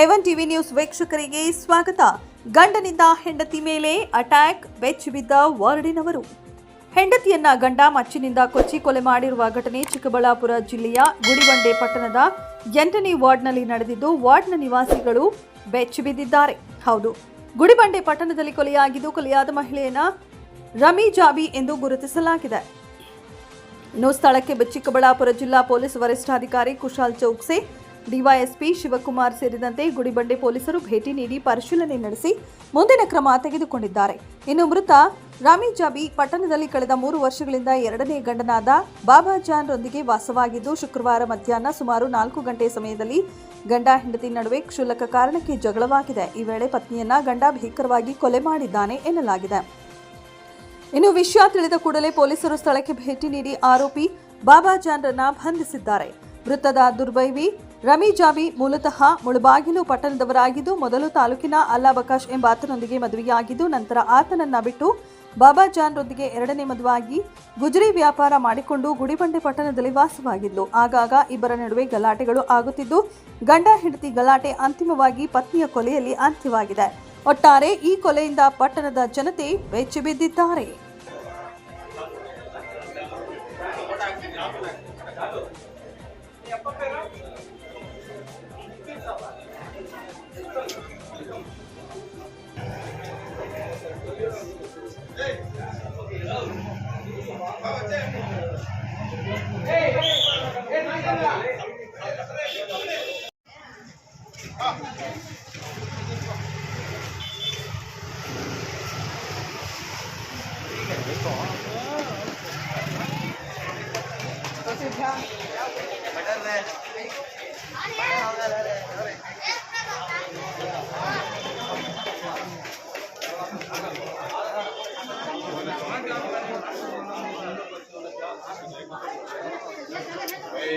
A one TV news ವೀಕ್ಷಕರಿಗೆ ಸ್ವಾಗತ. ಗಂಡನಿಂದ ಹೆಂಡತಿ ಮೇಲೆ ಅಟ್ಯಾಕ್ ಬೆಚ್ಚಿಬಿದ್ದ ವಾರ್ಡಿನವರು. ಹೆಂಡತಿಯನ್ನ ಗಂಡ ಮಚ್ಚಿನಿಂದ ಕೊಚ್ಚಿ ಕೊಲೆ ಮಾಡಿರುವ ಘಟನೆ ಚಿಕ್ಕಬಳ್ಳಾಪುರ ಜಿಲ್ಲೆಯ ಗುಡಿಬಂಡೆ ಪಟ್ಟಣದ ಎಂಟನೇ ವಾರ್ಡ್ನಲ್ಲಿ ನಡೆದಿದ್ದು, ವಾರ್ಡ್ನ ನಿವಾಸಿಗಳು ಬೆಚ್ಚಿಬಿದ್ದಿದ್ದಾರೆ. ಹೌದು, ಗುಡಿಬಂಡೆ ಪಟ್ಟಣದಲ್ಲಿ ಕೊಲೆಯಾಗಿದ್ದು, ಕೊಲೆಯಾದ ಮಹಿಳೆಯನ್ನ ರಮಿ ಜಾಬಿ ಎಂದು ಗುರುತಿಸಲಾಗಿದೆ. ಇನ್ನು ಸ್ಥಳಕ್ಕೆ ಚಿಕ್ಕಬಳ್ಳಾಪುರ ಜಿಲ್ಲಾ ಪೊಲೀಸ್ ವರಿಷ್ಠಾಧಿಕಾರಿ ಕುಶಾಲ್ ಚೌಕ್ಸೆ ಡಿವೈಎಸ್ಪಿ ಶಿವಕುಮಾರ್ ಸೇರಿದಂತೆ ಗುಡಿಬಂಡೆ ಪೊಲೀಸರು ಭೇಟಿ ನೀಡಿ ಪರಿಶೀಲನೆ ನಡೆಸಿ ಮುಂದಿನ ಕ್ರಮ ತೆಗೆದುಕೊಂಡಿದ್ದಾರೆ. ಇನ್ನು ಮೃತ ರಾಮಿ ಜಾಬಿ ಪಟ್ಟಣದಲ್ಲಿ ಕಳೆದ ಮೂರು ವರ್ಷಗಳಿಂದ ಎರಡನೇ ಗಂಡನಾದ ಬಾಬಾ ಜಾನ್ರೊಂದಿಗೆ ವಾಸವಾಗಿದ್ದು, ಶುಕ್ರವಾರ ಮಧ್ಯಾಹ್ನ ಸುಮಾರು ನಾಲ್ಕು ಗಂಟೆ ಸಮಯದಲ್ಲಿ ಗಂಡ ಹೆಂಡತಿ ನಡುವೆ ಕ್ಷುಲ್ಲಕ ಕಾರಣಕ್ಕೆ ಜಗಳವಾಗಿದೆ. ಈ ವೇಳೆ ಪತ್ನಿಯನ್ನ ಗಂಡ ಭೀಕರವಾಗಿ ಕೊಲೆ ಮಾಡಿದ್ದಾನೆ ಎನ್ನಲಾಗಿದೆ. ಇನ್ನು ವಿಷಯ ತಿಳಿದ ಕೂಡಲೇ ಪೊಲೀಸರು ಸ್ಥಳಕ್ಕೆ ಭೇಟಿ ನೀಡಿ ಆರೋಪಿ ಬಾಬಾ ಜಾನ್ರನ್ನ ಬಂಧಿಸಿದ್ದಾರೆ. ಮೃತದ ದುರ್ಬೈವಿ ರಮಿ ಜಾವಿ ಮೂಲತಃ ಮುಳಬಾಗಿಲು ಪಟ್ಟಣದವರಾಗಿದ್ದು ಮೊದಲು ತಾಲೂಕಿನ ಅಲ್ಲಾಬಕಾಶ್ ಎಂಬಾತನೊಂದಿಗೆ ಮದುವೆಯಾಗಿದ್ದು ನಂತರ ಆತನನ್ನ ಬಿಟ್ಟು ಬಾಬಾ ಜಾನ್ರೊಂದಿಗೆ ಎರಡನೇ ಮದುವಾಗಿ ಗುಜರಿ ವ್ಯಾಪಾರ ಮಾಡಿಕೊಂಡು ಗುಡಿಬಂಡೆ ಪಟ್ಟಣದಲ್ಲಿ ವಾಸವಾಗಿದ್ದು ಆಗಾಗ ಇಬ್ಬರ ನಡುವೆ ಗಲಾಟೆಗಳು ಆಗುತ್ತಿದ್ದು ಗಂಡ ಹೆಂಡತಿ ಗಲಾಟೆ ಅಂತಿಮವಾಗಿ ಪತ್ನಿಯ ಕೊಲೆಯಲ್ಲಿ ಅಂತ್ಯವಾಗಿದೆ. ಒಟ್ಟಾರೆ ಈ ಕೊಲೆಯಿಂದ ಪಟ್ಟಣದ ಜನತೆ ಬೆಚ್ಚಿಬಿದ್ದಿದ್ದಾರೆ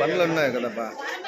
పనులు ఉన్నాయి కదబ్బా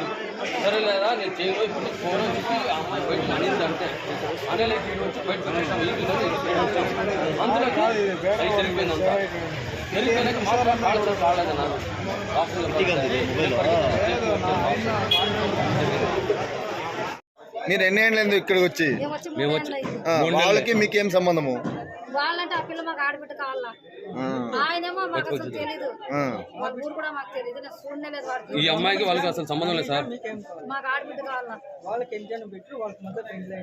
అన్నాడు సరే లేదా నేను చేయను ఇప్పుడు ఫోన్ వచ్చి అమ్మాయి బయట పడింది అంటే అనలేక వచ్చి బయట అందులో కాదు మాత్రం కాలేదు మీరు ఎన్ని ఏళ్ళు ఇక్కడికి వచ్చి వాళ్ళకి మీకేం సంబంధము వాళ్ళంటే ఆ పిల్ల మాకు ఆడబిడ్డ కావాలా? ఆయనేమో మాకు అసలు తెలీదు. ఆ. మా ఊరు కూడా మాకు తెలియదు నేను చూడనే లేదు వాడికి. ఈ అమ్మాయికి వాళ్ళకి అసలు సంబంధం లేదు సార్. మాకు ఆడబిడ్డ కావాలా? వాళ్ళకి ఎంజాయ్ పెట్టి వాళ్ళకి మధ్య పెళ్ళి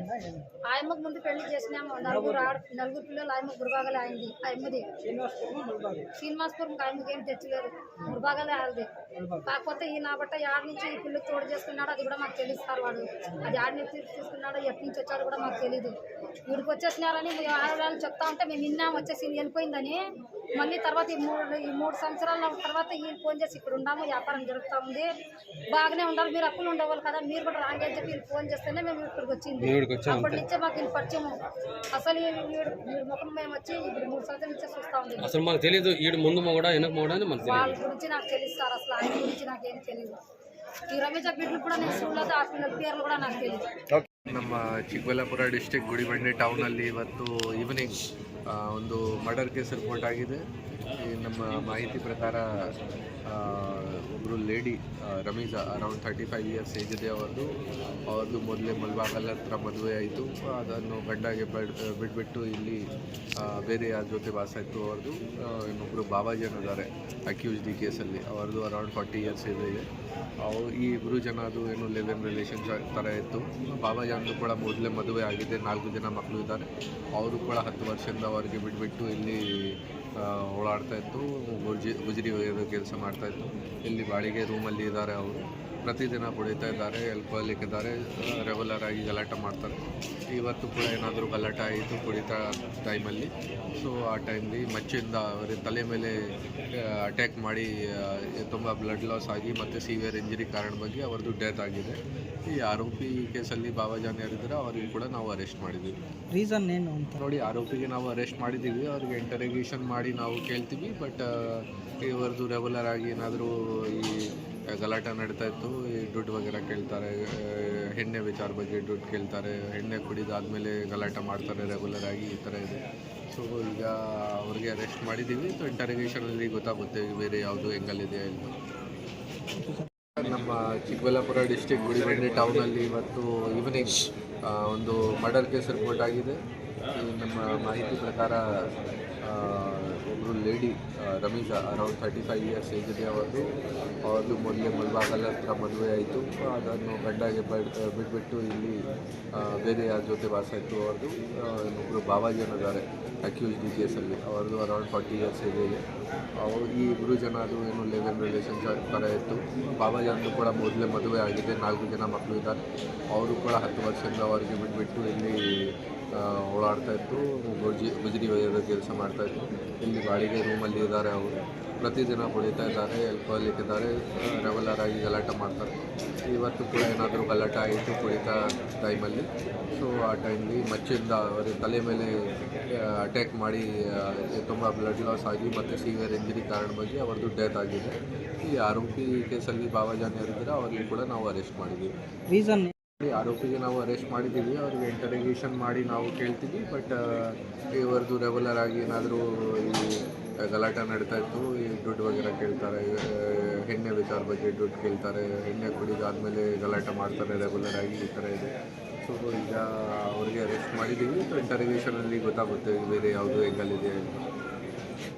ఆయమ్మకు ముందు పెళ్ళి చేసినాము. నలుగురు ఆడ నలుగురు పిల్లలు ఆయమ్మ గురుబాగలే అయింది. ఆయమ్మది. శ్రీనివాసపురం ఆయమ్మకి ఏం తెచ్చలేదు గురుబాగలే ఆడది కాకపోతే ఈ నా బట్ట నుంచి ఈ పిల్లలు తోడు చేసుకున్నాడు అది కూడా మాకు తెలియదు సార్ వాడు. అది యాడ్ నుంచి తీసుకున్నాడో ఎప్పటి నుంచి వచ్చాడో కూడా మాకు తెలియదు వీడికి వచ్చేసినారని మేము ఆడవాళ్ళు చెప్తా ఉంటే మేము విన్నాం వచ్చేసి వెళ్ళిపోయిందని. మళ్ళీ తర్వాత ఈ మూడు ఈ మూడు సంవత్సరాల తర్వాత ఈ ఫోన్ చేసి ఇక్కడ ఉన్నాము వ్యాపారం జరుగుతూ ఉంది బాగానే ఉండాలి మీరు అప్పులు ఉండేవాళ్ళు కదా మీరు కూడా రాంగ్ అని చెప్పి వీళ్ళు ఫోన్ చేస్తేనే మేము ఇక్కడికి వచ్చింది అప్పటి నుంచే మాకు వీళ్ళు పరిచయం అసలు ఈ వీడు వీడి ముఖం మేము వచ్చి ఇప్పుడు మూడు సంవత్సరాల నుంచే చూస్తూ ఉంది అసలు మనకు తెలియదు ఈడు ముందు మొగడా వెనక మొగడా అని మనకు తెలియదు వాళ్ళ గురించి నాకు తెలుసు సార్ అసలు ఆయన గురించి నాకేం తెలియదు ఈ రమేష్ బిడ్డలు కూడా నేను చూడలేదు ఆ పిల్లల పేర్లు కూడా నాకు తెలియదు ನಮ್ಮ ಚಿಕ್ಕಬಳ್ಳಾಪುರ ಡಿಸ್ಟಿಕ್ ಗುಡಿಬಂಡೆ ಟೌನಲ್ಲಿ ಇವತ್ತು ಈವ್ನಿಂಗ್ ಆ, ಒಂದು ಮರ್ಡರ್ ಕೇಸ್ ರಿಪೋರ್ಟ್ ಆಗಿದೆ. ನಮ್ಮ ಮಾಹಿತಿ ಪ್ರಕಾರ ಒಬ್ಬರು lady Rameeza around thirty five years age ಇದೆ ಅವ್ರದ್ದು. ಅವ್ರದ್ದು ಮೊದಲೇ ಮಲ್ಬಾಗಲ್ ಹತ್ರ ಮದುವೆ ಆಯಿತು. ಅದನ್ನು ಗಂಡಾಗೆ ಬಿಡ್ ಬಿಟ್ಬಿಟ್ಟು ಇಲ್ಲಿ ಬೇರೆ ಯಾರ ಜೊತೆ ವಾಸ ಆಯಿತು ಅವ್ರದ್ದು. ಇನ್ನೊಬ್ಬರು ಬಾಬಾಜಿ ಅನ್ನೋದಾರೆ ಅಕ್ಯೂಸ್ ಡಿ ಕೇಸಲ್ಲಿ. ಅವ್ರದ್ದು ಅರೌಂಡ್ ಫಾರ್ಟಿ ಇಯರ್ಸ್ ಇದೆ. ಅವು, ಈ ಇಬ್ಬರು ಜನ ಅದು ಏನು ಲಿವ್ ರಿಲೇಷನ್ ಥರ ಇತ್ತು. ಬಾಬಾಜಾನ್ದು ಕೂಡ ಮೊದಲೇ ಮದುವೆ ಆಗಿದೆ. ನಾಲ್ಕು ಜನ ಮಕ್ಕಳು ಇದ್ದಾರೆ. ಅವರು ಕೂಡ ಹತ್ತು ವರ್ಷದಿಂದ ಅವರಿಗೆ ಬಿಟ್ಬಿಟ್ಟು ಇಲ್ಲಿ ಓಡಾಡ್ತಾ ಇತ್ತು. ಗುಜಿ ಗುಜರಿ ಒಯ್ಯೋದು ಕೆಲಸ ಮಾಡ್ತಾ ಇತ್ತು. ಇಲ್ಲಿ ಬಾಡಿಗೆ ರೂಮಲ್ಲಿ ಇದ್ದಾರೆ ಅವರು. ಪ್ರತಿದಿನ ಕುಡಿತಾ ಇದ್ದಾರೆ ಆಲ್ಕೋಹಾಲಿಕ್ ಇದ್ದಾರೆ ರೆಗ್ಯುಲರ್ ಆಗಿ ಗಲಾಟೆ ಮಾಡ್ತಾರೆ. ಇವತ್ತು ಕೂಡ ಏನಾದರೂ ಗಲಾಟೆ ಆಯಿತು ಕುಡಿತಾ ಟೈಮಲ್ಲಿ ಸೊ ಆ ಟೈಮಲ್ಲಿ ಮಚ್ಚಿಂದ ಅವರ ತಲೆ ಮೇಲೆ ಅಟ್ಯಾಕ್ ಮಾಡಿ ತುಂಬ ಬ್ಲಡ್ ಲಾಸ್ ಆಗಿ ಮತ್ತು ಸಿವಿಯರ್ ಇಂಜರಿ ಕಾರಣ ಬಗ್ಗೆ ಅವ್ರದ್ದು ಡೆತ್ ಆಗಿದೆ. ಈ ಆರೋಪಿ ಕೇಸಲ್ಲಿ ಬಾಬಾಜಾನ್ ಯಾರಿದ್ದಾರೆ ಅವ್ರಿಗೆ ಕೂಡ ನಾವು ಅರೆಸ್ಟ್ ಮಾಡಿದ್ದೀವಿ. ರೀಸನ್ ಏನು ಅಂತ? ನೋಡಿ ಆರೋಪಿಗೆ ನಾವು ಅರೆಸ್ಟ್ ಮಾಡಿದ್ದೀವಿ. ಅವ್ರಿಗೆ ಇಂಟರೋಗೇಷನ್ ಮಾಡಿ ನಾವು ಕೇಳ್ತೀವಿ. ಬಟ್ ಇವರದ್ದು ರೆಗ್ಯುಲರ್ ಆಗಿ ಏನಾದರೂ ಈ ಗಲಾಟೆ ನಡೀತಾ ಇತ್ತು, ಈ ದುಡ್ಡು ವಗೇರ ಕೇಳ್ತಾರೆ ಎಣ್ಣೆ ವಿಚಾರ ಬಗ್ಗೆ ದುಡ್ಡು ಕೇಳ್ತಾರೆ, ಎಣ್ಣೆ ಕುಡಿದಾದ್ಮೇಲೆ ಗಲಾಟೆ ಮಾಡ್ತಾರೆ ರೆಗ್ಯುಲರ್ ಆಗಿ, ಈ ಥರ ಇದೆ. ಸೊ ಈಗ ಅವ್ರಿಗೆ ಅರೆಸ್ಟ್ ಮಾಡಿದ್ದೀವಿ ಸೊ ಇಂಟರಿಗೇಷನಲ್ಲಿ ಗೊತ್ತಾಗುತ್ತೆ ಬೇರೆ ಯಾವುದು ಹೆಂಗಲ್ಲಿದೆ ನಮ್ಮ ಚಿಕ್ಕಬಳ್ಳಾಪುರ ಡಿಸ್ಟಿಕ್ ಗುಡಿಬಂಡೆ ಟೌನಲ್ಲಿ ಇವತ್ತು ಈವ್ನಿಂಗ್ ಒಂದು ಮರ್ಡರ್ ಕೇಸ್ ರಿಪೋರ್ಟ್ ಆಗಿದೆ. ನಮ್ಮ ಮಾಹಿತಿ ಪ್ರಕಾರ ಒಬ್ಬರು lady Rameeza around thirty five years age ಇದೆ ಅವರು ಅವ್ರದ್ದು ಮೊದಲೇ ಹತ್ರ ಮದುವೆ ಆಯಿತು. ಅದನ್ನು ಗಂಡಾಗೆ ಬಿಟ್ಬಿಟ್ಟು ಇಲ್ಲಿ ಬೇರೆ ಯಾರ ಜೊತೆ ವಾಸ ಇತ್ತು ಅವ್ರದ್ದು. ಇನ್ನೊಬ್ಬರು ಬಾಬಾಜಿ ಅನ್ನೋದಾರೆ ಅಕ್ಯೂಸ್ಡ್ ಜಿ ಕೇಸಲ್ಲಿ ಅವ್ರದ್ದು ಅರೌಂಡ್ ಫಾರ್ಟಿ ಇಯರ್ಸ್ ಏಜ್ ಇದೆ ಅವರು ಈ ಇಬ್ಬರು ಜನ ಅದು ಏನು ಲೆವೆಲ್ ಇನ್ ರಿಲೇಷನ್ ಥರ ಇತ್ತು. ಬಾಬಾಜಿ ಅಂದರೂ ಕೂಡ ಮೊದಲೇ ಮದುವೆ ಆಗಿದೆ. ನಾಲ್ಕು ಜನ ಮಕ್ಕಳು ಇದ್ದಾರೆ. ಅವರು ಕೂಡ ಹತ್ತು ವರ್ಷದಿಂದ ಅವರಿಗೆ ಬಿಟ್ಬಿಟ್ಟು ಇಲ್ಲಿ ಓಡಾಡ್ತಾ ಇತ್ತು ಗುಜಿ ಗುಜರಿ ಒಯ್ಯೋದು ಕೆಲಸ ಮಾಡ್ತಾ ಇತ್ತು ಇಲ್ಲಿ ಬಾಡಿಗೆ ರೂಮಲ್ಲಿ ಇದ್ದಾರೆ ಅವರು. ಪ್ರತಿದಿನ ಕುಡಿತಾ ಇದ್ದಾರೆ ಎಲ್ಪ್ ಇದ್ದಾರೆ ರೆಗ್ಯುಲರ್ ಆಗಿ ಗಲಾಟೆ ಮಾಡ್ತಾರೆ. ಇವತ್ತು ಕೂಡ ಏನಾದರೂ ಗಲಾಟೆ ಆಯಿತು ಕುಡಿತಾ ಟೈಮಲ್ಲಿ ಸೊ ಆ ಟೈಮಲ್ಲಿ ಮಚ್ಚಿಂದ ಅವರ ತಲೆ ಮೇಲೆ ಅಟ್ಯಾಕ್ ಮಾಡಿ ತುಂಬ ಬ್ಲಡ್ ಲಾಸ್ ಆಗಿ ಮತ್ತು ಸಿವಿಯರ್ ಇಂಜರಿ ಕಾರಣ ಬಗ್ಗೆ ಅವ್ರದ್ದು ಡೆತ್ ಆಗಿದೆ. ಈ ಆರೋಪಿ ಕೇಸಲ್ಲಿ ಬಾಬಾಜಾನ್ ಅವರಿದ್ದರೆ ಅವರಿಗೆ ಕೂಡ ನಾವು ಅರೆಸ್ಟ್ ಮಾಡಿದ್ದೀವಿ. ರೀಸನ್ ಆರೋಪಿಗೆ ನಾವು ಅರೆಸ್ಟ್ ಮಾಡಿದ್ದೀವಿ. ಅವ್ರಿಗೆ ಇಂಟರೋಗೇಷನ್ ಮಾಡಿ ನಾವು ಕೇಳ್ತೀವಿ. ಬಟ್ ಇವ್ರದ್ದು ರೆಗ್ಯುಲರ್ ಆಗಿ ಏನಾದರೂ ಈ ಗಲಾಟೆ ನಡೀತಾ ಇತ್ತು. ಈ ದುಡ್ಡು ವಗೇರ ಕೇಳ್ತಾರೆ. ಹೆಣ್ಣೆ ವಿಚಾರ ಬಗ್ಗೆ ದುಡ್ಡು ಕೇಳ್ತಾರೆ. ಎಣ್ಣೆ ಕುಡಿದಾದ್ಮೇಲೆ ಗಲಾಟೆ ಮಾಡ್ತಾರೆ ರೆಗ್ಯುಲರ್ ಆಗಿ ಈ ಥರ ಇದೆ. ಸೊ ಈಗ ಅವ್ರಿಗೆ ಅರೆಸ್ಟ್ ಮಾಡಿದ್ದೀವಿ. ಇಂಟರೋಗೇಷನಲ್ಲಿ ಗೊತ್ತಾಗುತ್ತೆ. ಬೇರೆ ಯಾವುದು ಹೆಂಗಲ್ಲಿದೆ